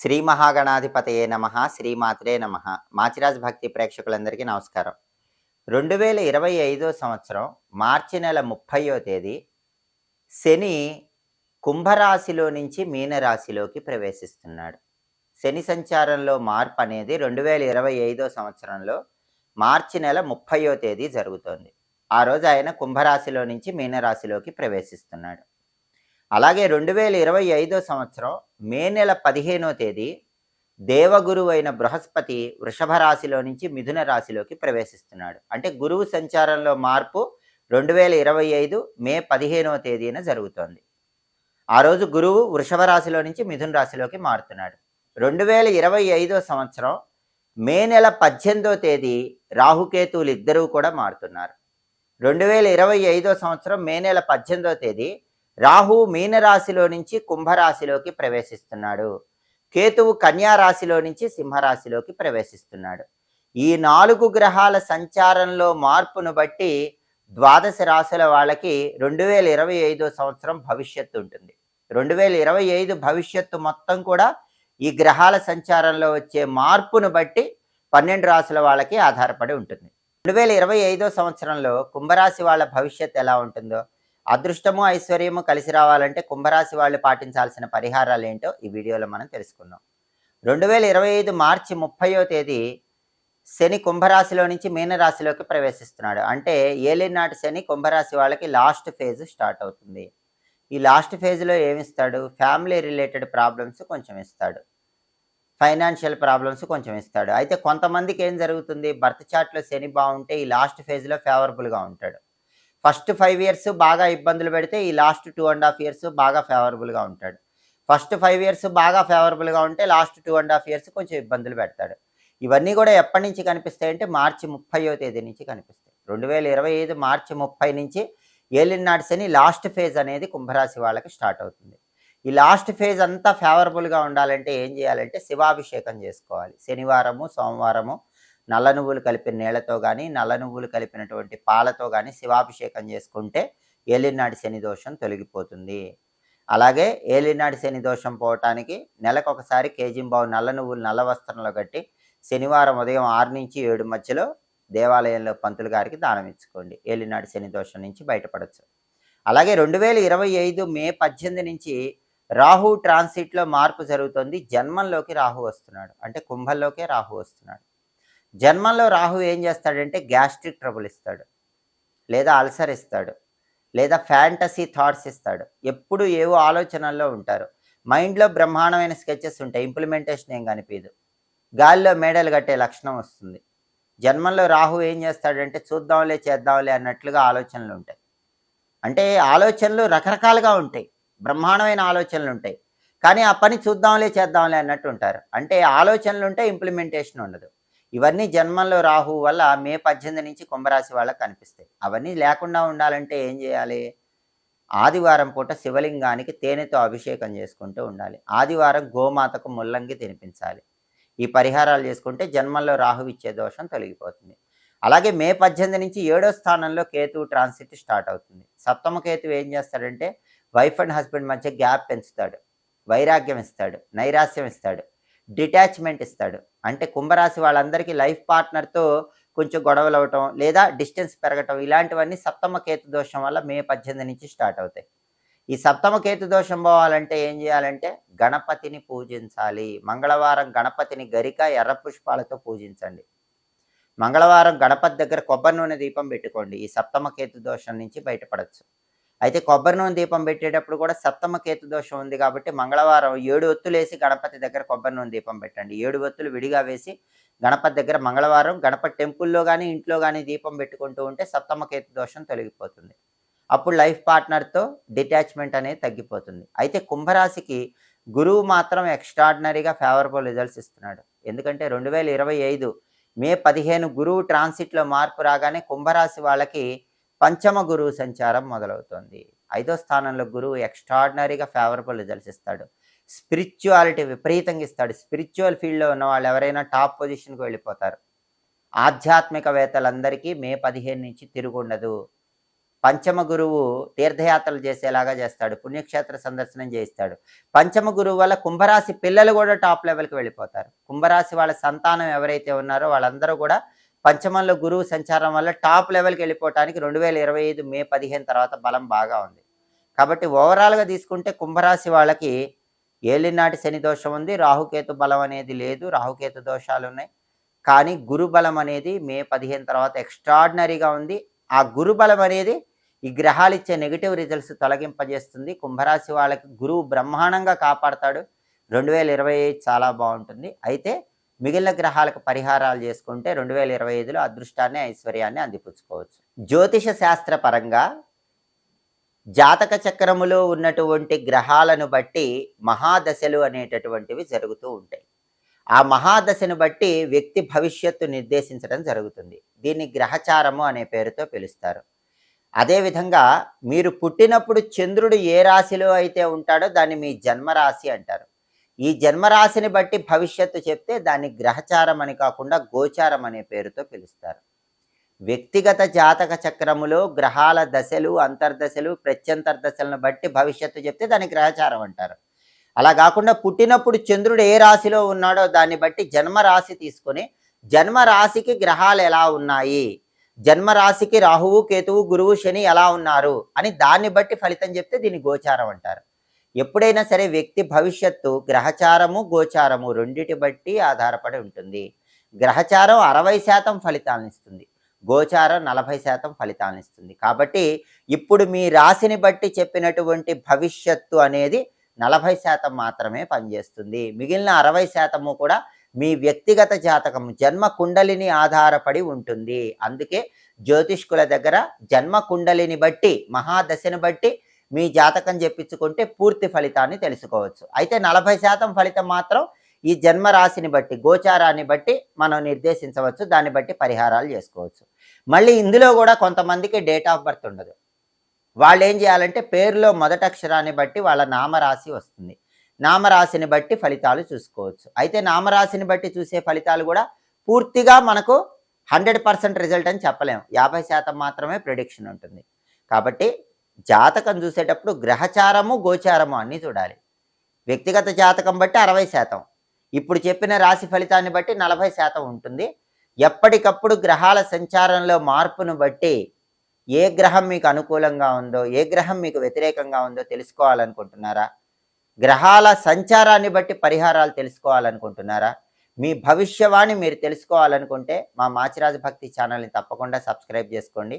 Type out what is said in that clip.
శ్రీ మహాగణాధిపతయే నమ శ్రీమాత్రే నమ. మాచిరాజ్ భక్తి ప్రేక్షకులందరికీ నమస్కారం. రెండు వేల ఇరవై ఐదో సంవత్సరం మార్చి నెల ముప్పయో తేదీ శని కుంభరాశిలో నుంచి మీనరాశిలోకి ప్రవేశిస్తున్నాడు. శని సంచారంలో మార్పు అనేది రెండు వేల ఇరవై ఐదో సంవత్సరంలో మార్చి నెల ముప్పయో తేదీ జరుగుతోంది. ఆ రోజు ఆయన కుంభరాశిలో నుంచి మీనరాశిలోకి ప్రవేశిస్తున్నాడు. అలాగే రెండు వేల ఇరవై ఐదో సంవత్సరం మే నెల పదిహేనో తేదీ దేవగురువు అయిన బృహస్పతి వృషభ రాశిలో నుంచి మిథున రాశిలోకి ప్రవేశిస్తున్నాడు. అంటే గురువు సంచారంలో మార్పు రెండు వేల ఇరవై ఐదు మే పదిహేనవ తేదీన జరుగుతోంది. ఆ రోజు గురువు వృషభ రాశిలో నుంచి మిథున రాశిలోకి మారుతున్నాడు. రెండు వేల ఇరవై ఐదో సంవత్సరం మే నెల పద్దెనిమిదో తేదీ రాహుకేతువులు ఇద్దరూ కూడా మారుతున్నారు. రెండు వేల ఇరవై ఐదో సంవత్సరం మే నెల పద్దెనిమిదో తేదీ రాహు మీనరాశిలో నుంచి కుంభరాశిలోకి ప్రవేశిస్తున్నాడు. కేతువు కన్యారాశిలో నుంచి సింహరాశిలోకి ప్రవేశిస్తున్నాడు. ఈ నాలుగు గ్రహాల సంచారంలో మార్పును బట్టి ద్వాదశ రాశుల వాళ్ళకి రెండు వేల ఇరవై ఐదో సంవత్సరం భవిష్యత్తు ఉంటుంది. రెండు వేల ఇరవై ఐదు భవిష్యత్తు మొత్తం కూడా ఈ గ్రహాల సంచారంలో వచ్చే మార్పును బట్టి పన్నెండు రాశుల వాళ్ళకి ఆధారపడి ఉంటుంది. రెండు వేల ఇరవై ఐదో సంవత్సరంలో కుంభరాశి వాళ్ళ భవిష్యత్తు ఎలా ఉంటుందో అదృష్టము ఐశ్వర్యము కలిసి రావాలంటే కుంభరాశి వాళ్ళు పాటించాల్సిన పరిహారాలు ఏంటో ఈ వీడియోలో మనం తెలుసుకుందాం. రెండు వేల ఇరవై ఐదు మార్చి ముప్పయో తేదీ శని కుంభరాశిలో నుంచి మీనరాశిలోకి ప్రవేశిస్తున్నాడు. అంటే ఏలినాటి శని కుంభరాశి వాళ్ళకి లాస్ట్ ఫేజ్ స్టార్ట్ అవుతుంది. ఈ లాస్ట్ ఫేజ్లో ఏమిస్తాడు? ఫ్యామిలీ రిలేటెడ్ ప్రాబ్లమ్స్ కొంచెం ఇస్తాడు. ఫైనాన్షియల్ ప్రాబ్లమ్స్ కొంచెం ఇస్తాడు. అయితే కొంతమందికి ఏం జరుగుతుంది? బర్త్ చార్ట్లో శని బాగుంటే ఈ లాస్ట్ ఫేజ్లో ఫేవరబుల్గా ఉంటాడు. ఫస్ట్ ఫైవ్ ఇయర్స్ బాగా ఇబ్బందులు పెడితే ఈ last two and half years బాగా ఫేవరబుల్గా ఉంటాడు. ఫస్ట్ ఫైవ్ ఇయర్స్ బాగా ఫేవరబుల్గా ఉంటే last two and half years కొంచెం ఇబ్బందులు పెడతాడు. ఇవన్నీ కూడా ఎప్పటి నుంచి కనిపిస్తాయంటే మార్చి ముప్పయో తేదీ నుంచి కనిపిస్తాయి. రెండు వేల ఇరవై ఐదు మార్చి ముప్పై నుంచి ఏలినాటి శని లాస్ట్ ఫేజ్ అనేది కుంభరాశి వాళ్ళకి స్టార్ట్ అవుతుంది. ఈ లాస్ట్ ఫేజ్ అంతా ఫేవరబుల్గా ఉండాలంటే ఏం చేయాలంటే శివాభిషేకం చేసుకోవాలి. శనివారము సోమవారము నల్ల నువ్వులు కలిపిన నీళ్ళతో కానీ నల్ల నువ్వులు కలిపినటువంటి పాలతో కానీ శివాభిషేకం చేసుకుంటే ఏలినాటి శని దోషం తొలగిపోతుంది. అలాగే ఏలినాటి శని దోషం పోవటానికి నెలకు ఒకసారి కేజీంబావు నల్ల నువ్వులు నల్ల వస్త్రంలో కట్టి శనివారం ఉదయం ఆరు నుంచి ఏడు మధ్యలో దేవాలయంలో పంతులు గారికి దానం ఇచ్చుకోండి. ఏలినాటి శని దోషం నుంచి బయటపడచ్చు. అలాగే రెండు వేల ఇరవై ఐదు మే పద్దెనిమిది నుంచి రాహు ట్రాన్సిట్లో మార్పు జరుగుతుంది. జన్మంలోకి రాహు వస్తున్నాడు. అంటే కుంభంలోకే రాహు వస్తున్నాడు. జన్మంలో రాహు ఏం చేస్తాడంటే గ్యాస్ట్రిక్ ట్రబుల్ ఇస్తాడు. లేదా అల్సర్ ఇస్తాడు. లేదా ఫ్యాంటసీ థాట్స్ ఇస్తాడు. ఎప్పుడు ఏవో ఆలోచనల్లో ఉంటారు. మైండ్లో బ్రహ్మాండమైన స్కెచెస్ ఉంటాయి. ఇంప్లిమెంటేషన్ ఏం కనిపించదు గాలిలో మేడలు కట్టే లక్షణం వస్తుంది. జన్మంలో రాహు ఏం చేస్తాడంటే చూద్దాంలే చేద్దాంలే అన్నట్లుగా ఆలోచనలు ఉంటాయి. అంటే ఆలోచనలు రకరకాలుగా ఉంటాయి. బ్రహ్మాండమైన ఆలోచనలు ఉంటాయి. కానీ ఆ పని చూద్దాంలే చేద్దాంలే అన్నట్టు ఉంటారు. అంటే ఆలోచనలు ఉంటే ఇంప్లిమెంటేషన్ ఉండదు. ఇవన్నీ జన్మంలో రాహు వల్ల మే పద్దెనిమిది నుంచి కుంభరాశి వాళ్ళకి కనిపిస్తాయి. అవన్నీ లేకుండా ఉండాలంటే ఏం చేయాలి? ఆదివారం పూట శివలింగానికి తేనెతో అభిషేకం చేసుకుంటూ ఉండాలి. ఆదివారం గోమాతకు ముల్లంగి తినిపించాలి. ఈ పరిహారాలు చేసుకుంటే జన్మంలో రాహు ఇచ్చే దోషం తొలగిపోతుంది. అలాగే మే పద్దెనిమిది నుంచి ఏడో స్థానంలో కేతు ట్రాన్సిట్ స్టార్ట్ అవుతుంది. సప్తమ కేతు ఏం చేస్తాడంటే వైఫ్ అండ్ హస్బెండ్ మధ్య గ్యాప్ పెంచుతాడు. వైరాగ్యం ఇస్తాడు. నైరాస్యం ఇస్తాడు. డిటాచ్మెంట్ ఇస్తాడు. అంటే కుంభరాశి వాళ్ళందరికీ లైఫ్ పార్ట్నర్తో కొంచెం గొడవలు అవటం లేదా డిస్టెన్స్ పెరగటం ఇలాంటివన్నీ సప్తమ కేతు దోషం వల్ల మే పద్దెనిమిది నుంచి స్టార్ట్ అవుతాయి. ఈ సప్తమ కేతు దోషం పోవాలంటే ఏం చేయాలంటే గణపతిని పూజించాలి. మంగళవారం గణపతిని గరిక ఎర్ర పుష్పాలతో పూజించండి. మంగళవారం గణపతి దగ్గర కొబ్బరి నూనె దీపం పెట్టుకోండి. ఈ సప్తమ కేతు దోషం నుంచి బయటపడచ్చు. అయితే కొబ్బరి నూనె దీపం పెట్టేటప్పుడు కూడా సప్తమ కేతు దోషం ఉంది కాబట్టి మంగళవారం ఏడు ఒత్తులు వేసి గణపతి దగ్గర కొబ్బరి నూనె దీపం పెట్టండి. ఏడు ఒత్తులు విడిగా వేసి గణపతి దగ్గర మంగళవారం గణపతి టెంపుల్లో కానీ ఇంట్లో కానీ దీపం పెట్టుకుంటూ ఉంటే సప్తమ కేతు దోషం తొలగిపోతుంది. అప్పుడు లైఫ్ పార్ట్నర్తో డిటాచ్మెంట్ అనేది తగ్గిపోతుంది. అయితే కుంభరాశికి గురువు మాత్రం ఎక్స్ట్రాడినరీగా ఫేవరబుల్ రిజల్ట్స్ ఇస్తున్నాడు. ఎందుకంటే రెండు వేల ఇరవై ఐదు మే పదిహేను గురువు ట్రాన్సిట్లో మార్పు రాగానే కుంభరాశి వాళ్ళకి పంచమ గురువు సంచారం మొదలవుతుంది. ఐదో స్థానంలో గురువు ఎక్స్ట్రాడినరీగా ఫేవరబుల్ రిజల్ట్స్ ఇస్తాడు. స్పిరిచువాలిటీ విపరీతంగా ఇస్తాడు. స్పిరిచువల్ ఫీల్డ్లో ఉన్న వాళ్ళు ఎవరైనా టాప్ పొజిషన్కి వెళ్ళిపోతారు. ఆధ్యాత్మికవేత్తలందరికీ మే పదిహేను నుంచి తిరుగుండదు పంచమ గురువు తీర్థయాత్రలు చేసేలాగా చేస్తాడు. పుణ్యక్షేత్ర సందర్శనం చేయిస్తాడు. పంచమ గురువు వల్ల కుంభరాశి పిల్లలు కూడా టాప్ లెవెల్కి వెళ్ళిపోతారు. కుంభరాశి వాళ్ళ సంతానం ఎవరైతే ఉన్నారో వాళ్ళందరూ కూడా పంచమంలో గురువు సంచారం వల్ల టాప్ లెవెల్కి వెళ్ళిపోవటానికి రెండు వేల ఇరవై ఐదు మే పదిహేను తర్వాత బలం బాగా ఉంది. కాబట్టి ఓవరాల్గా తీసుకుంటే కుంభరాశి వాళ్ళకి ఏలినాటి శని దోషం ఉంది రాహుకేతు బలం అనేది లేదు రాహుకేతు దోషాలు ఉన్నాయి. కానీ గురు బలం అనేది మే పదిహేను తర్వాత ఎక్స్ట్రాడినరీగా ఉంది. ఆ గురు బలం అనేది ఈ గ్రహాలు ఇచ్చే నెగిటివ్ రిజల్ట్స్ తొలగింపజేస్తుంది. కుంభరాశి వాళ్ళకి గురువు బ్రహ్మాండంగా కాపాడతాడు. రెండు వేల ఇరవై ఐదు చాలా బాగుంటుంది. అయితే మిగిలిన గ్రహాలకు పరిహారాలు చేసుకుంటే రెండు వేల ఇరవై ఐదులో అదృష్టాన్ని ఐశ్వర్యాన్ని అందిపుచ్చుకోవచ్చు. జ్యోతిష శాస్త్ర పరంగా జాతక చక్రములో ఉన్నటువంటి గ్రహాలను బట్టి మహాదశలు అనేటటువంటివి జరుగుతూ ఉంటాయి. ఆ మహాదశను బట్టి వ్యక్తి భవిష్యత్తు నిర్దేశించడం జరుగుతుంది. దీన్ని గ్రహచారము అనే పేరుతో పిలుస్తారు. అదేవిధంగా మీరు పుట్టినప్పుడు చంద్రుడు ఏ రాశిలో అయితే ఉంటాడో దాన్ని మీ జన్మరాశి అంటారు. ఈ జన్మరాశిని బట్టి భవిష్యత్తు చెప్తే దాన్ని గ్రహచారం అని కాకుండా గోచారం అనే పేరుతో పిలుస్తారు. వ్యక్తిగత జాతక చక్రములో గ్రహాల దశలు అంతర్దశలు ప్రత్యంతర్దశలను బట్టి భవిష్యత్తు చెప్తే దాన్ని గ్రహచారం అంటారు. అలా కాకుండా పుట్టినప్పుడు చంద్రుడు ఏ రాశిలో ఉన్నాడో దాన్ని బట్టి జన్మరాశి తీసుకొని జన్మరాశికి గ్రహాలు ఎలా ఉన్నాయి? జన్మరాశికి రాహువు కేతువు గురువు శని ఎలా ఉన్నారు? అని దాన్ని బట్టి ఫలితం చెప్తే దీన్ని గోచారం అంటారు. ఎప్పుడైనా సరే వ్యక్తి భవిష్యత్తు గ్రహచారము గోచారము రెండిటి బట్టి ఆధారపడి ఉంటుంది. గ్రహచారం అరవై శాతం ఫలితాలను ఇస్తుంది. గోచారం నలభై శాతం ఫలితాలను ఇస్తుంది. కాబట్టి ఇప్పుడు మీ రాశిని బట్టి చెప్పినటువంటి భవిష్యత్తు అనేది నలభై శాతం మాత్రమే పనిచేస్తుంది. మిగిలిన అరవై శాతము కూడా మీ వ్యక్తిగత జాతకం జన్మ కుండలిని ఆధారపడి ఉంటుంది. అందుకే జ్యోతిష్కుల దగ్గర జన్మ కుండలిని బట్టి మహాదశని బట్టి మీ జాతకం చెప్పించుకుంటే పూర్తి ఫలితాన్ని తెలుసుకోవచ్చు. అయితే నలభై శాతం ఫలితం మాత్రం ఈ జన్మరాశిని బట్టి గోచారాన్ని బట్టి మనం నిర్దేశించవచ్చు. దాన్ని బట్టి పరిహారాలు చేసుకోవచ్చు. మళ్ళీ ఇందులో కూడా కొంతమందికి డేట్ ఆఫ్ బర్త్ ఉండదు. వాళ్ళు ఏం చేయాలంటే పేరులో మొదటి అక్షరాన్ని బట్టి వాళ్ళ నామరాశి వస్తుంది. నామరాశిని బట్టి ఫలితాలు చూసుకోవచ్చు. అయితే నామరాశిని బట్టి చూసే ఫలితాలు కూడా పూర్తిగా మనకు హండ్రెడ్ పర్సెంట్ రిజల్ట్ అని చెప్పలేము యాభై శాతం మాత్రమే ప్రిడిక్షన్ ఉంటుంది. కాబట్టి జాతకం చూసేటప్పుడు గ్రహచారము గోచారము అన్నీ చూడాలి. వ్యక్తిగత జాతకం బట్టి అరవై శాతం. ఇప్పుడు చెప్పిన రాశి ఫలితాన్ని బట్టి నలభై శాతం ఉంటుంది. ఎప్పటికప్పుడు గ్రహాల సంచారంలో మార్పును బట్టి ఏ గ్రహం మీకు అనుకూలంగా ఉందో ఏ గ్రహం మీకు వ్యతిరేకంగా ఉందో తెలుసుకోవాలనుకుంటున్నారా? గ్రహాల సంచారాన్ని బట్టి పరిహారాలు తెలుసుకోవాలనుకుంటున్నారా? మీ భవిష్యవాణి మీరు తెలుసుకోవాలనుకుంటే మా మాచిరాజు భక్తి ఛానల్ని తప్పకుండా సబ్స్క్రైబ్ చేసుకోండి.